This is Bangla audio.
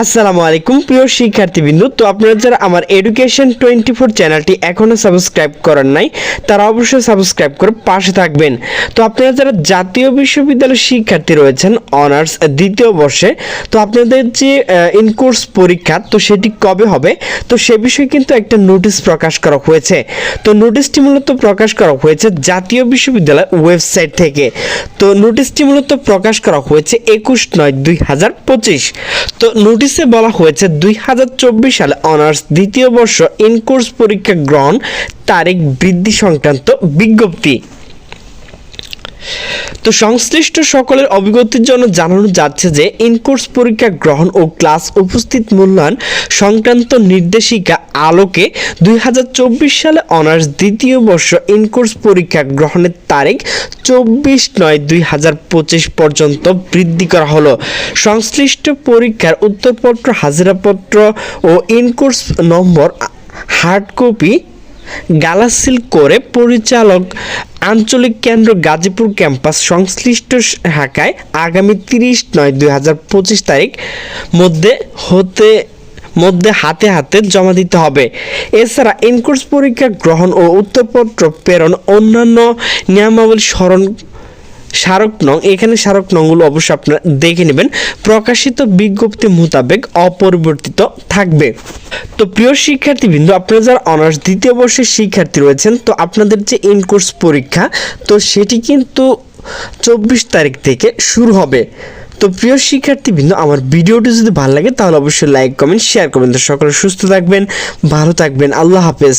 আসসালামু আলাইকুম, প্রিয় শিক্ষার্থীবৃন্দ। তো আপনারা যারা আমার এডুকেশন টোয়েন্টি ফোর চ্যানেলটি এখনও সাবস্ক্রাইব করেন নাই, তারা অবশ্যই সাবস্ক্রাইব করে পাশে থাকবেন। তো আপনারা যারা জাতীয় বিশ্ববিদ্যালয়ের শিক্ষার্থী রয়েছেন অনার্স দ্বিতীয় বর্ষে, তো আপনাদের যে ইনকোর্স পরীক্ষা, তো সেটি কবে হবে? তো সে বিষয়ে কিন্তু একটা নোটিশ প্রকাশ করা হয়েছে। তো নোটিশটি মূলত প্রকাশ করা হয়েছে জাতীয় বিশ্ববিদ্যালয় ওয়েবসাইট থেকে। তো নোটিশটি মূলত প্রকাশ করা হয়েছে একুশ নয় দুই হাজার পঁচিশ। তো নোটিশে বলা হয়েছে দুই হাজার চব্বিশ সালে অনার্স দ্বিতীয় বর্ষ ইনকোর্স পরীক্ষা গ্রহণ তারিখ বৃদ্ধি সংক্রান্ত বিজ্ঞপ্তি। তো সংশ্লিষ্ট সকলের অভিজ্ঞতির জন্য জানানো যাচ্ছে যে, ইনকোর্স পরীক্ষা গ্রহণ ও ক্লাস উপস্থিত মূল্যায়ন সংক্রান্ত নির্দেশিকা আলোকে দুই হাজার চব্বিশ সালে অনার্স দ্বিতীয় বর্ষ ইনকোর্স পরীক্ষা গ্রহণের তারিখ চব্বিশ নয় দুই পর্যন্ত বৃদ্ধি করা হলো। সংশ্লিষ্ট পরীক্ষার উত্তরপত্র, হাজিরাপত্র ও ইনকোর্স নম্বর, হার্ড কপি, গালাসিল করে পরিচালক আঞ্চলিক কেন্দ্র গাজীপুর ক্যাম্পাস সংশ্লিষ্ট শাখায় আগামী তিরিশ নয় দুই হাজার পঁচিশ তারিখ মধ্যে হতে, মধ্যে হাতে হাতে জমা দিতে হবে। এছাড়া ইনকোর্স পরীক্ষা গ্রহণ ও উত্তরপত্র প্রেরণ অন্যান্য নিয়মাবলী স্মরণ স্মারক নং, এখানে স্মারক নংগুলো অবশ্যই আপনারা দেখে নেবেন। প্রকাশিত বিজ্ঞপ্তি মোতাবেক অপরিবর্তিত থাকবে। তো প্রিয় শিক্ষার্থীবৃন্দ, আপনারা যারা অনার্স দ্বিতীয় বর্ষের শিক্ষার্থী রয়েছেন, তো আপনাদের যে ইনকোর্স পরীক্ষা, তো সেটি কিন্তু চব্বিশ তারিখ থেকে শুরু হবে। তো প্রিয় শিক্ষার্থীবৃন্দ, আমার ভিডিওটি যদি ভালো লাগে, তাহলে অবশ্যই লাইক, কমেন্ট, শেয়ার করবেন। তো সকলে সুস্থ থাকবেন, ভালো থাকবেন। আল্লাহ হাফেজ।